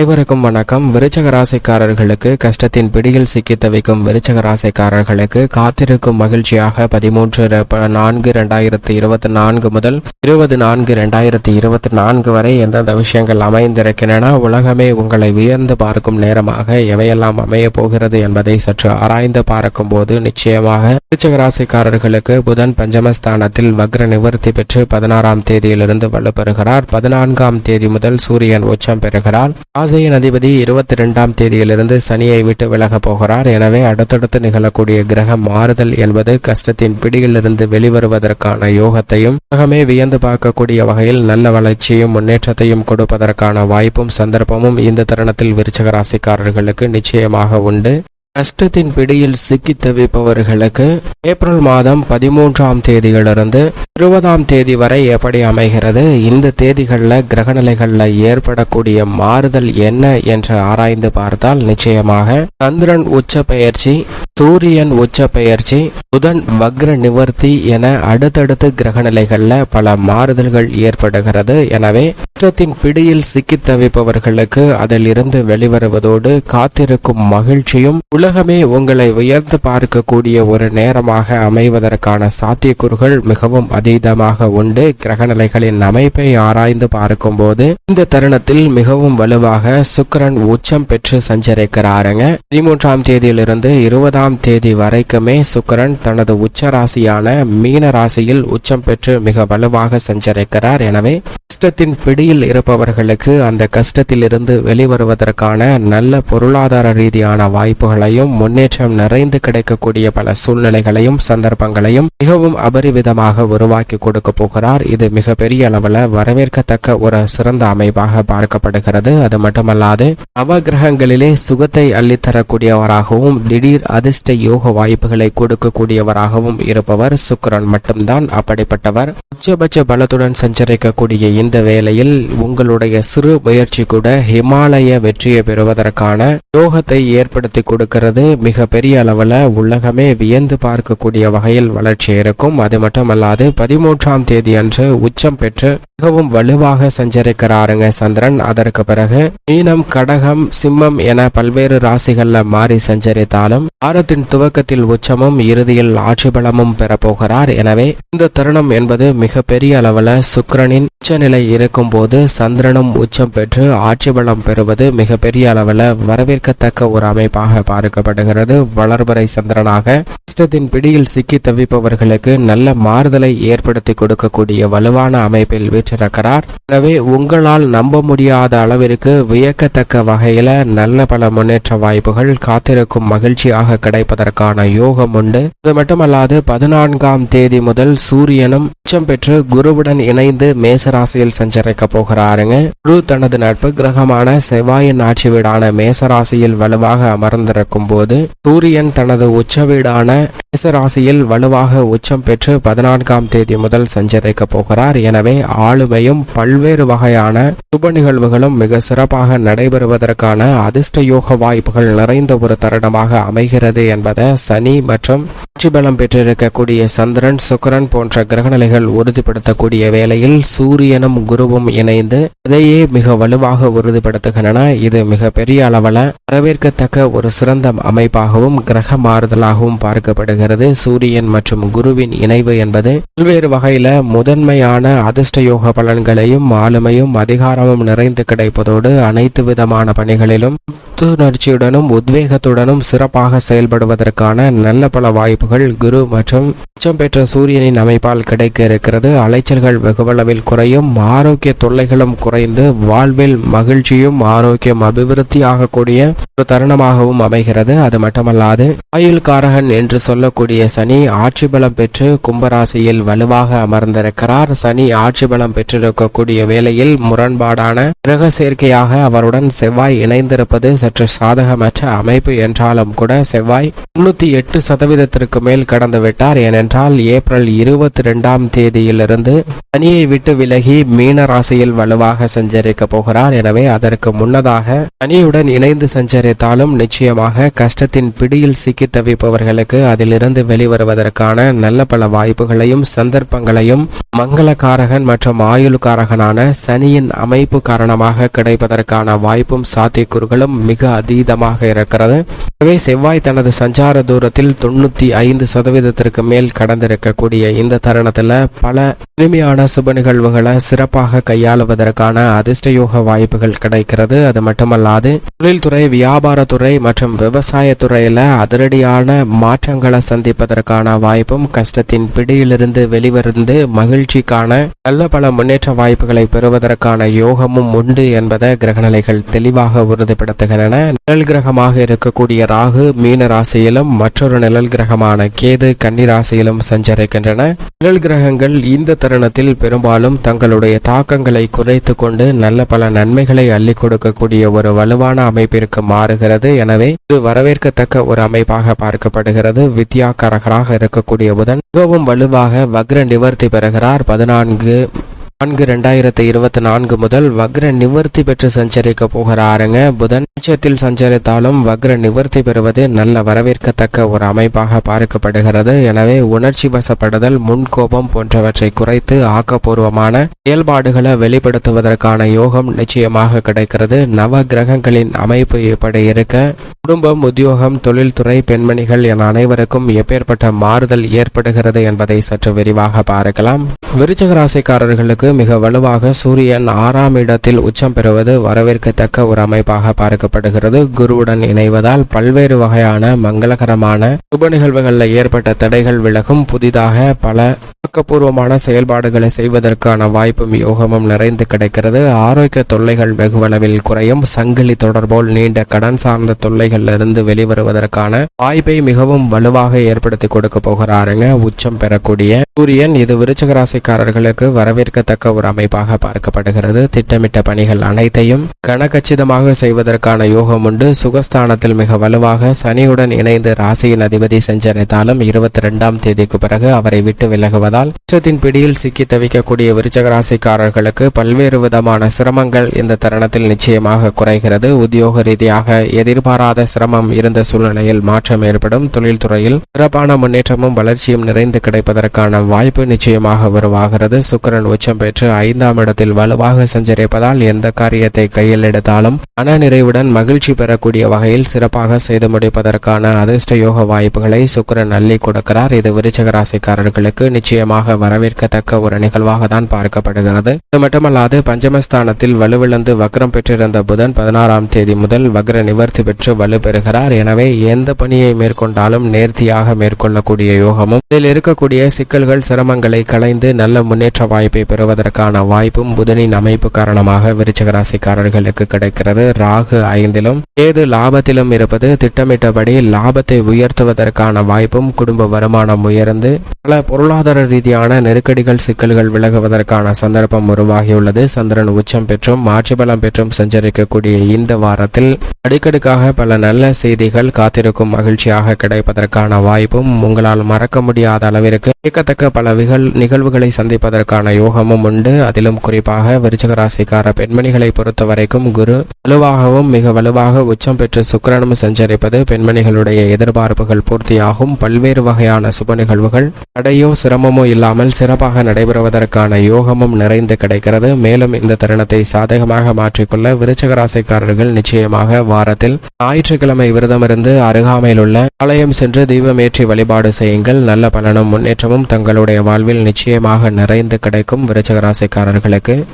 அனைவருக்கும் வணக்கம். விருச்சக ராசிக்காரர்களுக்கு கஷ்டத்தின் பிடியில் சிக்கி தவிக்கும் விருச்சக ராசிக்காரர்களுக்கு காத்திருக்கும் மகிழ்ச்சியாக பதிமூன்று நான்கு ரெண்டாயிரத்தி இருபத்தி நான்கு முதல் இருபது நான்கு ரெண்டாயிரத்தி இருபத்தி நான்கு வரை எந்தெந்த விஷயங்கள் அமைந்திருக்கின்றன உலகமே உங்களை உயர்ந்து பார்க்கும் நேரமாக எவையெல்லாம் அமைய போகிறது என்பதை சற்று ஆராய்ந்து பார்க்கும் போது நிச்சயமாக விருச்சக ராசிக்காரர்களுக்கு புதன் பஞ்சமஸ்தானத்தில் வக்ர நிவர்த்தி பெற்று பதினாறாம் தேதியிலிருந்து வலுப்பெறுகிறார். பதினான்காம் தேதி முதல் சூரியன் உச்சம் பெறுகிறார். ராசியின் அதிபதி இருபத்தி ரெண்டாம் தேதியிலிருந்து சனியை விட்டு விலகப் போகிறார். எனவே அடுத்தடுத்து நிகழக்கூடிய கிரக மாறுதல் என்பது கஷ்டத்தின் பிடியிலிருந்து வெளிவருவதற்கான யோகத்தையும் உலகமே வியந்து பார்க்கக்கூடிய வகையில் நல்ல வளர்ச்சியும் முன்னேற்றத்தையும் கொடுப்பதற்கான வாய்ப்பும் சந்தர்ப்பமும் இந்த தருணத்தில் விருச்சக ராசிக்காரர்களுக்கு நிச்சயமாக உண்டு. கஷ்டத்தின் பிடியில் சிக்கி தவிப்பவர்களுக்கு ஏப்ரல் மாதம் பதிமூன்றாம் தேதியிலிருந்து இருபதாம் தேதி வரை எப்படி அமைகிறது? இந்த தேதிகளில் கிரகநிலைகளில் ஏற்படக்கூடிய மாறுதல் என்ன என்று ஆராய்ந்து பார்த்தால் நிச்சயமாக சந்திரன் உச்ச பெயர்ச்சி சூரியன் உச்ச பெயர்ச்சி புதன் வக்ர நிவர்த்தி என அடுத்தடுத்து கிரகநிலைகளில் பல மாறுதல்கள் ஏற்படுகிறது. எனவே குற்றத்தின் பிடியில் சிக்கி தவிப்பவர்களுக்கு அதிலிருந்து வெளிவருவதோடு காத்திருக்கும் மகிழ்ச்சியும் உலகமே உங்களை உயர்ந்து பார்க்கக்கூடிய ஒரு நேரமாக அமைவதற்கான சாத்தியக்கூறுகள் மிகவும் அதீதமாக உண்டு. கிரகநிலைகளின் அமைப்பை ஆராய்ந்து பார்க்கும்போது இந்த தருணத்தில் மிகவும் வலுவாக சுக்கிரன் உச்சம் பெற்று சஞ்சரிக்கிறாருங்க. பதிமூன்றாம் தேதியிலிருந்து இருபதாம் தேதி வரைக்குமே சுக்கரன் தனது உச்ச ராசியான மீன ராசியில் உச்சம் பெற்று மிக வலுவாக சஞ்சரிக்கிறார். எனவே கஷ்டத்தின் பிடியில் இருப்பவர்களுக்கு அந்த கஷ்டத்திலிருந்து வெளிவருவதற்கான நல்ல பொருளாதார ரீதியான வாய்ப்புகளையும் முன்னேற்றம் நிறைந்து கிடைக்கக்கூடிய பல சூழ்நிலைகளையும் சந்தர்ப்பங்களையும் மிகவும் அபரிவிதமாக உருவாக்கி கொடுக்க போகிறார். இது மிக பெரிய அளவில் வரவேற்கத்தக்க ஒரு சிறந்த அமைப்பாக பார்க்கப்படுகிறது. அது மட்டுமல்லாது நவகிரகங்களிலே சுகத்தை அள்ளித்தரக்கூடியவராகவும் திடீர் அதிர்ஷ்ட யோக வாய்ப்புகளை கொடுக்கக்கூடியவராகவும் இருப்பவர் சுக்கிரன் மட்டும்தான். அப்படிப்பட்டவர் உச்சபட்ச பலத்துடன் சஞ்சரிக்கக்கூடிய இந்த வேளையில் உங்களுடைய சிறு முயற்சி கூட ஹிமாலய வெற்றியை பெறுவதற்கான யோகத்தை ஏற்படுத்தி கொடுக்கிறது. மிக பெரிய அளவில் உலகமே வியந்து பார்க்கக்கூடிய வகையில் வளர்ச்சி இருக்கும். அது மட்டுமல்லாது பதிமூன்றாம் தேதி அன்று உச்சம் பெற்று மிகவும் வலுவாக சஞ்சரிக்கிறாருங்க சந்திரன். அதற்கு பிறகு மீனம் கடகம் சிம்மம் என பல்வேறு ராசிகள்ல மாறி சஞ்சரித்தாலும் வாரத்தின் துவக்கத்தில் உச்சமும் இறுதியில் ஆட்சி பலமும் பெறப்போகிறார். எனவே இந்த தருணம் என்பது மிகப்பெரிய அளவுல சுக்கரனின் உச்சநிலை இருக்கும் போது சந்திரனும் உச்சம் பெற்று ஆட்சி பலம் பெறுவது மிகப்பெரிய பெரிய அளவில் வரவேற்கத்தக்க ஒரு அமைப்பாக பார்க்கப்படுகிறது. வளர்வரை சந்திரனாக இஷ்டத்தின் பிடியில் சிக்கி தவிப்பவர்களுக்கு நல்ல மாறுதலை ஏற்படுத்தி கொடுக்கக்கூடிய வலுவான அமைப்பில் வெற்றி வீற்றிருக்கிறார் எனவே உங்களால் நம்ப முடியாத அளவிற்கு வியக்கத்தக்க வகையில நல்ல பல முன்னேற்ற வாய்ப்புகள் காத்திருக்கும் மகிழ்ச்சியாக கிடைப்பதற்கான யோகம் உண்டு. இது மட்டுமல்லாது பதினான்காம் தேதி முதல் சூரியனும் உச்சம் பெற்று குருவுடன் இணைந்து மேசராசியில் சஞ்சரிக்க போகிறாருங்க. குரு தனது நட்பு கிரகமான செவ்வாயின் ஆட்சி வீடான மேசராசியில் வலுவாக அமர்ந்திருக்கும் போது சூரியன் தனது உச்ச வீடான மேசராசியில் வலுவாக உச்சம் பெற்று பதினான்காம் தேதி முதல் சஞ்சரிக்க போகிறார். எனவே ஆள் ஆளுமையும் பல்வேறு வகையான சுப நிகழ்வுகளும் மிக சிறப்பாக நடைபெறுவதற்கான அதிர்ஷ்ட யோக வாய்ப்புகள் நிறைந்த ஒரு தருணமாக அமைகிறது என்பதை சனி மற்றும் ஆட்சி பலம் பெற்றிருக்கக்கூடிய சந்திரன் சுக்கரன் போன்ற கிரகநிலைகள் உறுதிப்படுத்தக்கூடிய வேளையில் சூரியனும் குருவும் இணைந்து அதையே மிக வலுவாக உறுதிப்படுத்துகின்றன. இது மிக பெரிய அளவில் வரவேற்கத்தக்க ஒரு சிறந்த அமைப்பாகவும் கிரக மாறுதலாகவும் பார்க்கப்படுகிறது. சூரியன் மற்றும் குருவின் இணைவு என்பது பல்வேறு வகையில முதன்மையான அதிர்ஷ்ட யோக பலன்களையும் ஆளுமையும் அதிகாரமும் நிறைந்து கிடைப்பதோடு அனைத்து விதமான பணிகளிலும் புத்துணர்ச்சியுடனும் உத்வேகத்துடனும் சிறப்பாக செயல்படுவதற்கான நல்ல பல வாய்ப்புகள் குரு மற்றும் உச்சம் பெற்ற சூரியனின் அமைப்பால் கிடைக்க இருக்கிறது அலைச்சல்கள் வெகுவளவில் குறையும் ஆரோக்கிய தொல்லைகளும் குறைந்து வாழ்வில் மகிழ்ச்சியும் ஆரோக்கியம் அபிவிருத்தி ஆகக்கூடிய ஒரு தருணமாகவும் அமைகிறது. அது மட்டுமல்லாது ஆயுள் காரகன் என்று சொல்லக்கூடிய சனி ஆட்சி பலம் பெற்று கும்பராசியில் வலுவாக அமர்ந்திருக்கிறார். சனி ஆட்சி பலம் பெற்றிருக்கக்கூடிய வேளையில் முரண்பாடான கிரக சேர்க்கையாக அவருடன் செவ்வாய் இணைந்திருப்பது சற்று சாதகமற்ற அமைப்பு என்றாலும் கூட செவ்வாய் தொண்ணூத்தி எட்டு சதவீதத்திற்கு மேல் கடந்து விட்டார் ஏனென்றால் ஏப்ரல் இருபத்தி ரெண்டாம் தேதியிலிருந்து சனியை விட்டு விலகி மீன ராசியில் வலுவாக சஞ்சரிக்க போகிறார். எனவே அதற்கு முன்னதாக சனியுடன் இணைந்து சஞ்சரித்தாலும் நிச்சயமாக கஷ்டத்தின் பிடியில் சிக்கி தவிப்பவர்களுக்கு அதிலிருந்து வெளிவருவதற்கான நல்ல பல வாய்ப்புகளையும் சந்தர்ப்பங்களையும் மங்களக்காரகன் மற்றும் ஆயுள்காரகனான சனியின் அமைப்பு காரணமாக கிடைப்பதற்கான வாய்ப்பும் சாத்தியக்கூறுகளும் மிக அதீதமாக இருக்கிறது. எனவே செவ்வாய் தனது சஞ்சார தூரத்தில் தொண்ணூத்தி ஐந்து சதவீதத்திற்கு மேல் கடந்திருக்கக்கூடிய இந்த தருணத்துல பல இனிமையான சுப நிகழ்வுகளை சிறப்பாக கையாளுவதற்கான அதிர்ஷ்டயோக வாய்ப்புகள் கிடைக்கிறது. அது மட்டுமல்லாது தொழில்துறை வியாபாரத்துறை மற்றும் விவசாயத்துறையில அதிரடியான மாற்றங்களை சந்திப்பதற்கான வாய்ப்பும் கஷ்டத்தின் பிடியிலிருந்து வெளிவருந்து மகிழ்ச்சிக்கான நல்ல பல முன்னேற்ற வாய்ப்புகளை பெறுவதற்கான யோகமும் உண்டு என்பதை கிரகநிலைகள் தெளிவாக உறுதிப்படுத்துகின்றன. நிழல் கிரகமாக இருக்கக்கூடிய ராகு மீன ராசியிலும் மற்றொரு நிழல் கிரகமான கேது கன்னி ராசியிலும் சஞ்சரிக்கின்றன. நிழல் கிரகங்கள் இந்த தருணத்தில் பெரும்பாலும் தங்களுடைய தாக்கங்களை குறைத்து கொண்டு நல்ல பல நன்மைகளை அள்ளி கொடுக்கக்கூடிய ஒரு வலுவான அமைப்பிற்கு மாறுகிறது. எனவே இது வரவேற்கத்தக்க ஒரு அமைப்பாக பார்க்கப்படுகிறது. வித்யாகாரகராக இருக்கக்கூடிய புதன் மிகவும் வலுவாக வக்ர நிவர்த்தி பெறுகிறார். பதினான்கு நான்கு ரெண்டாயிரத்தி இருபத்தி நான்கு முதல் வக்ர நிவர்த்தி பெற்று சஞ்சரிக்க போகிறாருங்க. புதன் உச்சத்தில் சஞ்சரித்தாலும் வக்ர நிவர்த்தி பெறுவது நல்ல வரவேற்கத்தக்க ஒரு அமைப்பாக பார்க்கப்படுகிறது. எனவே உணர்ச்சி வசப்படுதல் முன்கோபம் போன்றவற்றை குறைத்து ஆக்கப்பூர்வமான செயல்பாடுகளை வெளிப்படுத்துவதற்கான யோகம் நிச்சயமாக கிடைக்கிறது. நவ கிரகங்களின் அமைப்பு இப்படி இருக்க குடும்பம் உத்தியோகம் தொழில்துறை பெண்மணிகள் என அனைவருக்கும் எப்பேற்பட்ட மாறுதல் ஏற்படுகிறது என்பதை சற்று விரிவாக பார்க்கலாம். விருச்சக ராசிக்காரர்களுக்கு மிக வலுவாக சூரியன் ஆறாம் இடத்தில் உச்சம் பெறுவது வரவேற்கத்தக்க ஒரு அமைப்பாக பார்க்கப்படுகிறது. குருவுடன் இணைவதால் பல்வேறு வகையான மங்களகரமான சுப நிகழ்வுகளில் ஏற்பட்ட தடைகள் விலகும். புதிதாக பல ஆக்கப்பூர்வமான செயல்பாடுகளை செய்வதற்கான வாய்ப்பும் யோகமும் நிறைந்து கிடைக்கிறது. ஆரோக்கிய தொல்லைகள் வெகுவளவில் குறையும். சங்கிலி தொடர்போல் நீண்ட கடன் சார்ந்த தொல்லைகளிலிருந்து வெளிவருவதற்கான வாய்ப்பை மிகவும் வலுவாக ஏற்படுத்தி கொடுக்க போகிறாருங்க. உச்சம் பெறக்கூடிய சூரியன் இது விருச்சகராசி ராசிக்காரர்களுக்கு வரவேற்கத்தக்க ஒரு அமைப்பாக பார்க்கப்படுகிறது. திட்டமிட்ட பணிகள் அனைத்தையும் கனகச்சிதமாக செய்வதற்கான யோகம் உண்டு. சுகஸ்தானத்தில் மிக வலுவாக சனியுடன் இணைந்து ராசியின் அதிபதி சஞ்சரித்தாலும் இருபத்தி ரெண்டாம் தேதிக்கு பிறகு அவரை விட்டு விலகுவதால் உச்சத்தின் பிடியில் சிக்கி தவிக்கக்கூடிய விருச்சக ராசிக்காரர்களுக்கு பல்வேறு விதமான சிரமங்கள் இந்த தருணத்தில் நிச்சயமாக குறைகிறது. உத்தியோக ரீதியாக எதிர்பாராத சிரமம் இருந்த சூழ்நிலையில் மாற்றம் ஏற்படும். தொழில்துறையில் சிறப்பான முன்னேற்றமும் வளர்ச்சியும் நிறைந்து கிடைப்பதற்கான வாய்ப்பு நிச்சயமாக வரும் உருவாகிறது சுக்கிரன் உச்சம் பெற்று ஐந்தாம் இடத்தில் வலுவாக சஞ்சரிப்பதால் எந்த காரியத்தை கையில் எடுத்தாலும் மன நிறைவுடன் மகிழ்ச்சி பெறக்கூடிய வகையில் சிறப்பாக செய்து முடிப்பதற்கான அதிர்ஷ்ட யோக வாய்ப்புகளை சுக்கிரன் அள்ளி கொடுக்கிறார். இது விருச்சக ராசிக்காரர்களுக்கு நிச்சயமாக வரவேற்கத்தக்க ஒரு நிகழ்வாக தான் பார்க்கப்படுகிறது. இது மட்டுமல்லாது பஞ்சமஸ்தானத்தில் வலுவிழந்து வக்ரம் பெற்றிருந்த புதன் பதினாறாம் தேதி முதல் வக்ர நிவர்த்தி பெற்று வலு பெறுகிறார். எனவே எந்த பணியை மேற்கொண்டாலும் நேர்த்தியாக மேற்கொள்ளக்கூடிய யோகமும் இதில் இருக்கக்கூடிய சிக்கல்கள் சிரமங்களை களைந்து நல்ல முன்னேற்ற வாய்ப்பை பெறுவதற்கான வாய்ப்பும் புதனின் அமைப்பு காரணமாக விருச்சக ராசிக்காரர்களுக்கு கிடைக்கிறது. ராகு ஐந்திலும் ஏது லாபத்திலும் இருப்பது திட்டமிட்டபடி லாபத்தை உயர்த்துவதற்கான வாய்ப்பும் குடும்ப வருமானம் உயர்ந்து பல பொருளாதார ரீதியான நெருக்கடிகள் சிக்கல்கள் விலகுவதற்கான சந்தர்ப்பம் உருவாகியுள்ளது. சந்திரன் உச்சம் பெற்றும் மாற்று பலம் பெற்றும் சஞ்சரிக்கக்கூடிய இந்த வாரத்தில் அடுக்கடுக்காக பல நல்ல செய்திகள் காத்திருக்கும் மகிழ்ச்சியாக கிடைப்பதற்கான வாய்ப்பும் உங்களால் மறக்க முடியாத அளவிற்கு இயக்கத்தக்க பல விகழ் நிகழ்வுகளை சந்திப்பதற்கான யோகமும் உண்டு. அதிலும் குறிப்பாக விருச்சக ராசிக்கார பெண்மணிகளை பொறுத்த வரைக்கும் குரு வலுவாகவும் மிக வலுவாக உச்சம் பெற்று சுக்கிரனும் சஞ்சரிப்பது பெண்மணிகளுடைய எதிர்பார்ப்புகள் பூர்த்தியாகும். பல்வேறு வகையான சுப நிகழ்வுகள் தடையோ சிரமமோ இல்லாமல் சிறப்பாக நடைபெறுவதற்கான யோகமும் நிறைந்து கிடைக்கிறது. மேலும் இந்த தருணத்தை சாதகமாக மாற்றிக்கொள்ள விருச்சக ராசிக்காரர்கள் நிச்சயமாக வாரத்தில் ஞாயிற்றுக்கிழமை விரதமிருந்து அருகாமையில் உள்ள ஆலயம் சென்று தீபமேற்றி வழிபாடு செய்யுங்கள். நல்ல பலனும் முன்னேற்றமும் தங்களுடைய வாழ்வில் நிச்சயமாக நிறைந்து கிடைக்கும் விருச்சக ராசிக்காரர்களுக்கு.